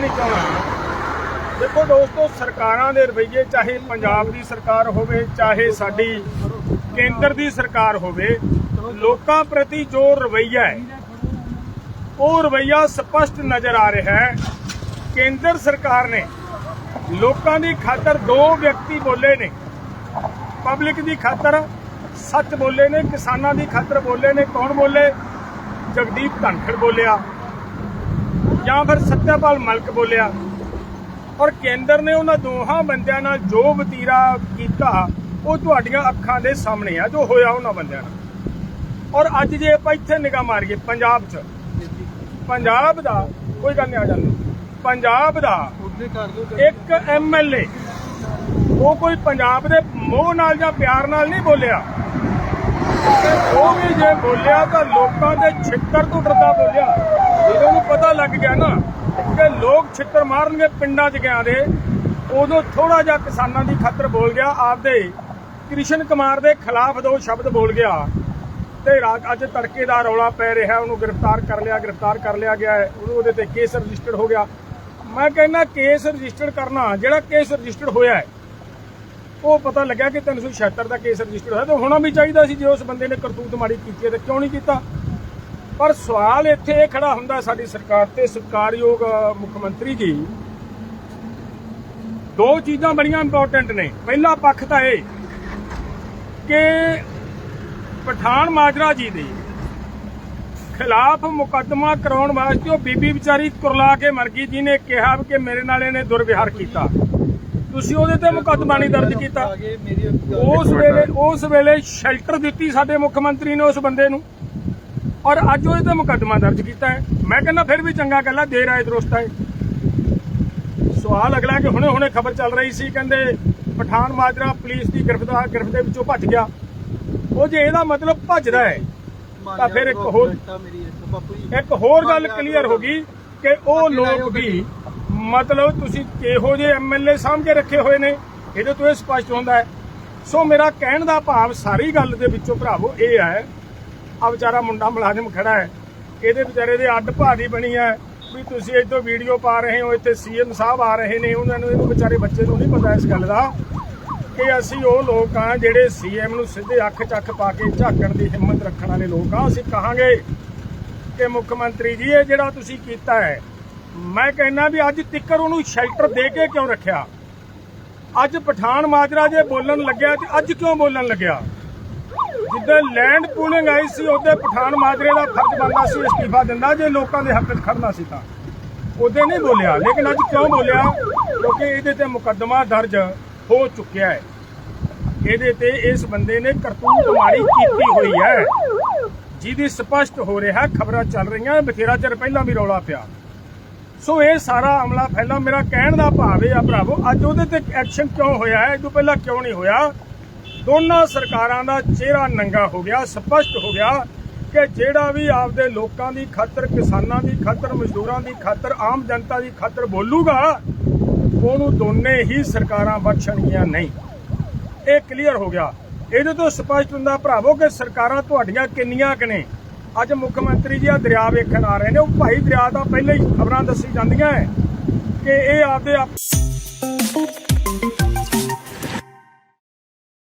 ਨਹੀਂ ਚਾਹਣਾ ਦੇਖੋ ਦੋਸਤੋ, ਸਰਕਾਰਾਂ ਦੇ ਰਵੱਈਏ, ਚਾਹੇ ਪੰਜਾਬ ਦੀ ਸਰਕਾਰ ਹੋਵੇ, ਚਾਹੇ ਸਾਡੀ ਕੇਂਦਰ ਦੀ ਸਰਕਾਰ ਹੋਵੇ, ਲੋਕਾਂ ਪ੍ਰਤੀ ਜੋ ਰਵੱਈਆ ਹੈ, ਉਹ ਰਵੱਈਆ ਸਪਸ਼ਟ ਨਜ਼ਰ ਆ ਰਿਹਾ ਹੈ। ਕੇਂਦਰ ਸਰਕਾਰ ਨੇ ਲੋਕਾਂ ਦੀ ਖਾਤਰ ਦੋ ਵਿਅਕਤੀ ਬੋਲੇ ਨੇ। ਪਬਲਿਕ ਦੀ ਖਾਤਰ ਸੱਚ ਬੋਲੇ ਨੇ, ਕਿਸਾਨਾਂ ਦੀ ਖਾਤਰ ਬੋਲੇ ਨੇ। ਕੌਣ ਬੋਲੇ? ਜਗਦੀਪ ਧਨਖੜ ਬੋਲਿਆ। ਜਾਂ ਫਿਰ ਸੱਤਿਆਪਾਲ ਮਲਕ ਬੋਲਿਆ। ਔਰ ਕੇਂਦਰ ਨੇ ਉਹਨਾਂ ਦੋਹਾਂ ਬੰਦਿਆਂ ਨਾਲ ਜੋ ਵਤੀਰਾ ਕੀਤਾ ਉਹ ਤੁਹਾਡੀਆਂ ਅੱਖਾਂ ਦੇ ਸਾਹਮਣੇ ਆ ਜੋ ਹੋਇਆ ਉਹਨਾਂ ਬੰਦਿਆਂ ਨਾਲ। ਔਰ ਅੱਜ ਜੇ ਆਪਾਂ ਇੱਥੇ ਨਿਗਾਹ ਮਾਰੀਏ ਪੰਜਾਬ 'ਚ। ਪੰਜਾਬ ਦਾ ਕੋਈ ਗੱਲ ਨਹੀਂ ਆ ਜਾਂਦੀ। ਪੰਜਾਬ ਦਾ ਇੱਕ ਐਮਐਲਏ ਉਹ ਕੋਈ ਪੰਜਾਬ ਦੇ ਮੋਹ ਨਾਲ ਜਾਂ ਪਿਆਰ ਨਾਲ ਨਹੀਂ ਬੋਲਿਆ। ਉਹ ਵੀ ਜੇ ਬੋਲਿਆ ਤਾਂ ਲੋਕਾਂ ਦੇ ਛਿੱਤਰ ਤੋਂ ਡਰਦਾ ਬੋਲਿਆ। ਪਤਾ ਲੱਗ ਗਿਆ ਨਾ ਕਿ ਲੋਕ ਛਿੱਤਰ ਮਾਰਨਗੇ ਪਿੰਡਾਂ 'ਚ ਗਿਆ ਦੇ, ਉਦੋਂ ਥੋੜਾ ਜਿਹਾ ਕਿਸਾਨਾਂ ਦੀ ਖਾਤਰ ਬੋਲ ਗਿਆ, ਆਪਦੇ ਕ੍ਰਿਸ਼ਨ ਕੁਮਾਰ ਦੇ ਖਿਲਾਫ ਦੋ ਸ਼ਬਦ ਬੋਲ ਗਿਆ। ਤੇ ਰਾਤ ਅੱਜ ਤੜਕੇ ਦਾ ਰੌਲਾ ਪੈ ਰਿਹਾ, ਉਹਨੂੰ ਗ੍ਰਿਫਤਾਰ ਕਰ ਲਿਆ, ਗ੍ਰਿਫਤਾਰ ਕਰ ਲਿਆ ਗਿਆ ਹੈ ਉਹਦੇ ਤੇ ਕੇਸ ਰਜਿਸਟਰ ਹੋ ਗਿਆ। ਮੈਂ ਕਹਿੰਦਾ ਕੇਸ ਰਜਿਸਟਰਡ ਕਰਨਾ, ਜਿਹੜਾ ਕੇਸ ਰਜਿਸਟਰਡ ਹੋਇਆ ਹੈ, ਉਹ ਪਤਾ ਲੱਗਿਆ ਕਿ 376 ਦਾ ਕੇਸ ਰਜਿਸਟਰ ਹੋਇਆ, ਤੇ ਹੋਣਾ ਵੀ ਚਾਹੀਦਾ ਸੀ ਜੇ ਉਸ ਬੰਦੇ ਨੇ ਕਰਤੂਤ ਮਾੜੀ ਕੀਤੀ ਹੈ, ਤੇ ਕਿਉਂ ਨਹੀਂ ਕੀਤਾ? ਪਰ ਸਵਾਲ ਇੱਥੇ ਇਹ ਖੜਾ ਹੁੰਦਾ ਸਾਡੀ ਸਰਕਾਰ ਤੇ ਸਤਿਕਾਰਯੋਗ ਮੁੱਖ ਮੰਤਰੀ ਜੀ। ਦੋ ਚੀਜ਼ਾਂ ਬੜੀਆਂ ਇੰਪੋਰਟੈਂਟ ਨੇ। ਪਹਿਲਾ ਪੱਖ ਤਾਂ ਇਹ ਕਿ ਪਠਾਨ ਮਾਜਰਾ ਜੀ ਦੇ ਖਿਲਾਫ ਮੁਕੱਦਮਾ ਕਰਾਉਣ ਵਾਸਤੇ ਉਹ ਬੀਬੀ ਵਿਚਾਰੀ ਕੁਰਲਾ ਕੇ ਮਰ ਗਈ, ਜਿਹਨੇ ਕਿਹਾ ਕਿ ਮੇਰੇ ਨਾਲ ਇਹਨੇ ਦੁਰਵਿਹਾਰ ਕੀਤਾ। ਤੁਸੀਂ ਉਹਦੇ ਤੇ ਮੁਕੱਦਮਾ ਨਹੀਂ ਦਰਜ ਕੀਤਾ। ਉਸ ਵੇਲੇ ਉਸ ਵੇਲੇ ਸ਼ੈਲਟਰ ਦਿੱਤੀ ਸਾਡੇ ਮੁੱਖ ਮੰਤਰੀ ਨੇ ਉਸ ਬੰਦੇ ਨੂੰ। ਔਰ ਅੱਜ ਉਹਦੇ ਤੇ ਮੁਕੱਦਮਾ ਦਰਜ ਕੀਤਾ ਹੈ। ਮੈਂ ਕਹਿੰਦਾ ਫਿਰ ਵੀ ਚੰਗਾ ਗੱਲ ਦੇਰ ਆਏ ਦਰੁਸਤ ਹੈ। ਸਵਾਲ ਅਗਲਾ ਕਿ ਹੁਣੇ ਹੁਣੇ ਖਬਰ ਚੱਲ ਰਹੀ ਸੀ ਕਹਿੰਦੇ ਪਠਾਨ ਮਾਜਰਾ ਪੁਲਿਸ ਦੀ ਗ੍ਰਿਫਤਾਰ ਗ੍ਰਿਫਤ ਦੇ ਵਿੱਚੋਂ ਭੱਜ ਗਿਆ। ਉਹ ਜੇ ਇਹਦਾ ਮਤਲਬ ਭੱਜਦਾ ਹੈ ਤਾਂ ਫਿਰ ਇੱਕ ਹੋਰ- ਇੱਕ ਹੋਰ ਗੱਲ ਕਲੀਅਰ ਹੋ ਗਈ ਕਿ ਉਹ ਲੋਕ ਵੀ ਮਤਲਬ ਤੁਸੀਂ ਕਿਹੋ ਜਿਹੇ ਐਮਐਲਏ ਕੇ ਰੱਖੇ ਹੋਏ ਨੇ ਇਹਦੇ ਤੋਂ ਇਹ ਸਪਸ਼ਟ ਹੁੰਦਾ ਹੈ। ਸੋ ਮੇਰਾ ਕਹਿਣ ਦਾ ਭਾਵ ਸਾਰੀ ਗੱਲ ਦੇ ਵਿੱਚੋਂ ਭਰਾਵੋ ਇਹ ਹੈ ਆ ਵਿਚਾਰਾ ਮੁੰਡਾ ਮੁਲਾਜ਼ਮ ਖੜਾ ਹੈ। ਇਹਦੇ ਵਿਚਾਰੇ ਦੇ ਅੱਡ ਭਾਰੀ ਬਣੀ ਹੈ ਵੀ ਤੁਸੀਂ ਇੱਥੋਂ ਵੀਡੀਓ ਪਾ ਰਹੇ ਹੋ, ਇੱਥੇ ਸੀਐਮ ਸਾਹਿਬ ਆ ਰਹੇ ਨੇ, ਉਹਨਾਂ ਨੂੰ ਇਹਨੂੰ ਵਿਚਾਰੇ ਬੱਚੇ ਨੂੰ ਨਹੀਂ ਪਤਾ ਇਸ ਗੱਲ ਦਾ ਕਿ ਅਸੀਂ ਉਹ ਲੋਕ ਆ ਜਿਹੜੇ ਸੀਐਮ ਨੂੰ ਸਿੱਧੇ ਅੱਖ ਚੱਕ ਪਾ ਕੇ ਝਾਕਣ ਦੀ ਹਿੰਮਤ ਰੱਖਣ ਵਾਲੇ ਲੋਕ ਆ। ਅਸੀਂ ਕਹਾਂਗੇ ਕਿ ਮੁੱਖ ਮੰਤਰੀ ਜੀ, ਇਹ ਜਿਹੜਾ ਤੁਸੀਂ ਕੀਤਾ ਹੈ, ਮੈਂ ਕਹਿੰਦਾ ਵੀ ਅੱਜ ਤਿੱਕਰ ਉਹਨੂੰ ਸ਼ੈਲਟਰ ਦੇ ਕੇ ਕਿਉਂ ਰੱਖਿਆ? ਅੱਜ ਪਠਾਨ ਮਾਜਰਾ ਜੇ ਬੋਲਣ ਲੱਗਿਆ ਤੇ ਅੱਜ ਕਿਉਂ ਬੋਲਣ ਲੱਗਿਆ? ਜਿੱਦਾਂ ਲੈਂਡ ਪੂਲਿੰਗ ਆਈ ਸੀ, ਉਹਦੇ ਪਠਾਨ ਮਾਜਰੇ ਦਾ ਫਰਜ਼ ਬਣਦਾ ਸੀ, ਅਸਤੀਫਾ ਦਿੰਦਾ ਜੇ ਲੋਕਾਂ ਦੇ ਹੱਕ 'ਚ ਖੜਨਾ ਸੀ ਤਾਂ। ਉਹਦੇ ਨਹੀਂ ਬੋਲਿਆ, ਲੇਕਿਨ ਅੱਜ ਕਿਉਂ ਬੋਲਿਆ? ਕਿਉਂਕਿ ਇਹਦੇ ਤੇ ਮੁਕੱਦਮਾ ਦਰਜ ਹੋ ਚੁੱਕਿਆ ਹੈ। ਇਹਦੇ ਤੇ ਇਸ ਬੰਦੇ ਨੇ ਕਰਤੂਤ ਮਾੜੀ ਕੀਤੀ ਹੋਈ ਹੈ। ਜਿਹਦੀ ਸਪਸ਼ਟ ਹੋ ਰਿਹਾ, ਖਬਰਾਂ ਚੱਲ ਰਹੀਆਂ, ਬਥੇਰਾ ਚਿਰ ਪਹਿਲਾਂ ਵੀ ਰੌਲਾ ਪਿਆ। ਸੋ ਇਹ ਸਾਰਾ ਅਮਲਾ ਫੈਲਾ, ਮੇਰਾ ਕਹਿਣ ਦਾ ਭਾਵ ਇਹ ਆ ਭਰਾਵੋ, ਅੱਜ ਉਹਦੇ ਤੇ ਐਕਸ਼ਨ ਕਿਉਂ ਹੋਇਆ ਹੈ? ਇਹ ਤੋਂ ਪਹਿਲਾਂ ਕਿਉਂ ਨਹੀਂ ਹੋਇਆ? ਦੋਨਾਂ ਸਰਕਾਰਾਂ ਦਾ ਚਿਹਰਾ ਨੰਗਾ ਹੋ ਗਿਆ, ਸਪਸ਼ਟ ਹੋ ਗਿਆ ਕਿ ਜਿਹੜਾ ਵੀ ਆਪਦੇ ਲੋਕਾਂ ਦੀ ਖਾਤਰ, ਕਿਸਾਨਾਂ ਦੀ ਖਾਤਰ, ਮਜ਼ਦੂਰਾਂ ਦੀ ਖਾਤਰ, ਆਮ ਜਨਤਾ ਦੀ ਖਾਤਰ ਬੋਲੂਗਾ, ਉਹਨੂੰ ਦੋਨੇ ਹੀ ਸਰਕਾਰਾਂ ਬਖਸ਼ਣਗੀਆਂ ਨਹੀਂ। ਇਹ ਕਲੀਅਰ ਹੋ ਗਿਆ। ਇਹਦੇ ਤੋਂ ਸਪਸ਼ਟ ਹੁੰਦਾ ਭਰਾਵੋ ਕਿ ਸਰਕਾਰਾਂ ਤੁਹਾਡੀਆਂ ਕਿੰਨੀਆਂ ਕਿ ਨੇ। ਅੱਜ ਮੁੱਖ ਮੰਤਰੀ ਜੀ ਆ ਦਰਿਆ ਵੇਖਣ ਆ ਰਹੇ ਨੇ। ਉਹ ਭਾਈ ਦਰਿਆ ਦਾ ਪਹਿਲਾਂ ਹੀ ਖਬਰਾਂ ਦੱਸੀ ਜਾਂਦੀਆਂ ਹੈ ਕਿ ਇਹ ਆਪਦੇ ਆਪ